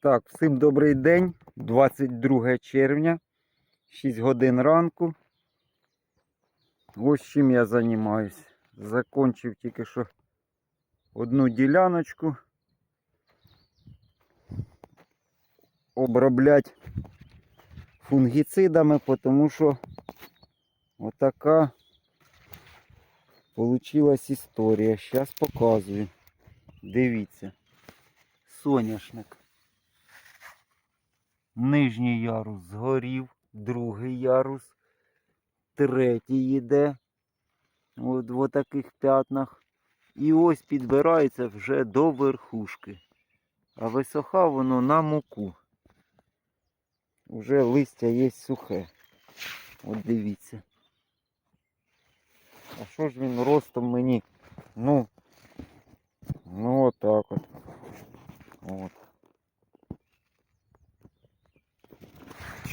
Так, всім добрий день. 22 червня, 6 годин ранку. Ось чим я займаюсь. Закончив тільки що одну діляночку. Оброблять фунгіцидами, тому що отака получилась історія. Зараз показую. Дивіться. Соняшник. Нижній ярус згорів, другий ярус, третій йде. От в таких п'ятнах. І ось підбирається вже до верхушки. А висоха воно на муку. Уже листя є сухе. От дивіться. А що ж він ростом мені? Ну, ну отак от.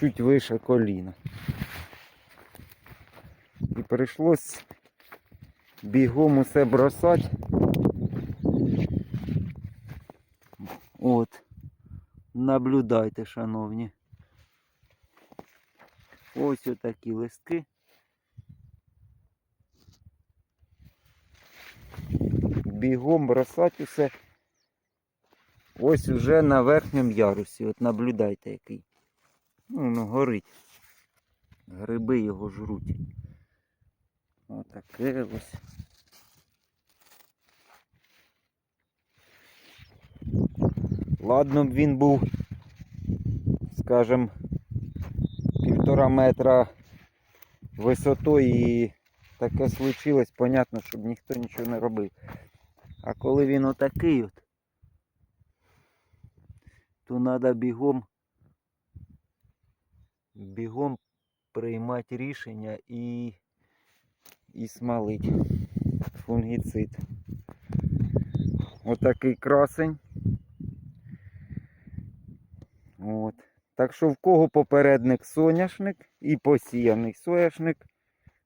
Чуть вище коліна. І прийшлось бігом усе бросати. От. Наблюдайте, шановні. Ось отакі листки. Бігом бросати усе. Ось уже на верхньому ярусі. От наблюдайте який. Ну, воно горить. Гриби його жруть. Отаке ось. Ладно б він був, скажем, півтора метра висотою і таке случилось, понятно, щоб ніхто нічого не робив. А коли він отакий от, то треба бігом бігом приймати рішення і, і смалить фунгіцид. Отакий красень. От. Так що в кого попередник соняшник і посіяний соняшник,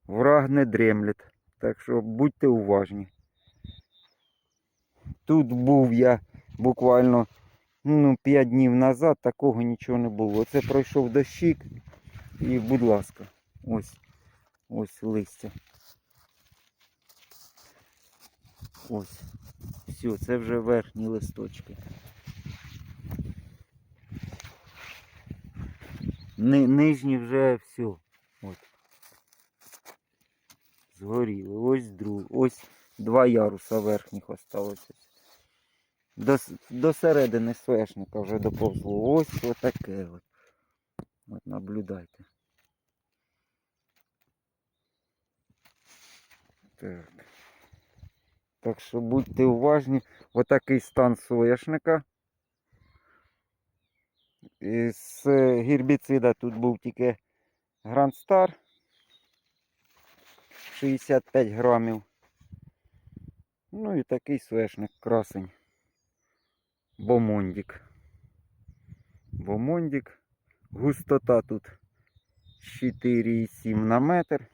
враг не дремлять. Так що будьте уважні. Тут був я буквально ну, 5 днів назад, такого нічого не було. Це пройшов дощик і, будь ласка, ось ось листя. Ось. Все, це вже верхні листочки. Ни, нижні вже все. От. Згоріли. Ось друг. Ось два яруса верхніх осталося. До, до середини соняшника вже доповзло. Ось отаке от. От наблюдайте. Так. Так що будьте уважні. Отакий стан соняшника. З гербіцида тут був тільки Grand Star 65 грамів. Ну і такий свешник красень. Бомондік. Бомондік. Густота тут 4,7 на метр.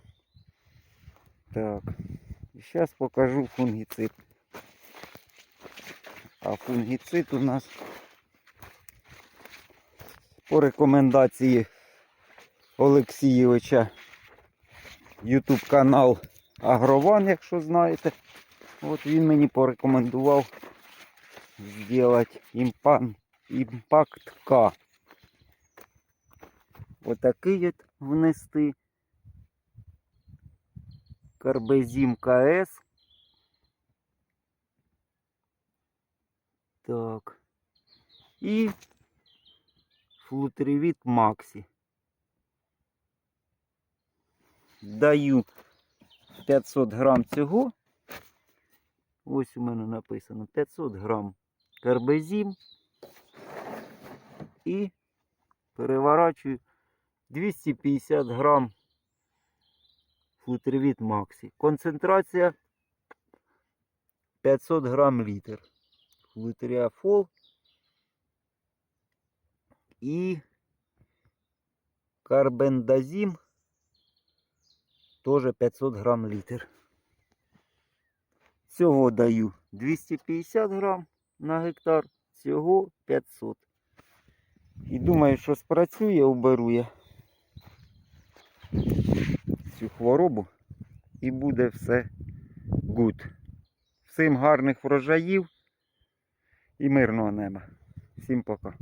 Так. І зараз покажу фунгіцид. А фунгіцид у нас по рекомендації Олексійовича YouTube канал Агрован, якщо знаєте. От він мені порекомендував зробити імпакт К. Отакий от внести. Карбезім КС. Так. І флутеревіт Максі. Даю 500 грам цього. Ось у мене написано 500 грам карбезім. І переворачую 250 грам флутервіт Максі. Концентрація 500 грам літр. Флутеріафол і карбендазім теж 500 грам літр. Цього даю 250 грам на гектар, цього 500. І думаю, що спрацює, уберу я цю хворобу і буде все гуд. Всім гарних врожаїв і мирного неба. Всім пока.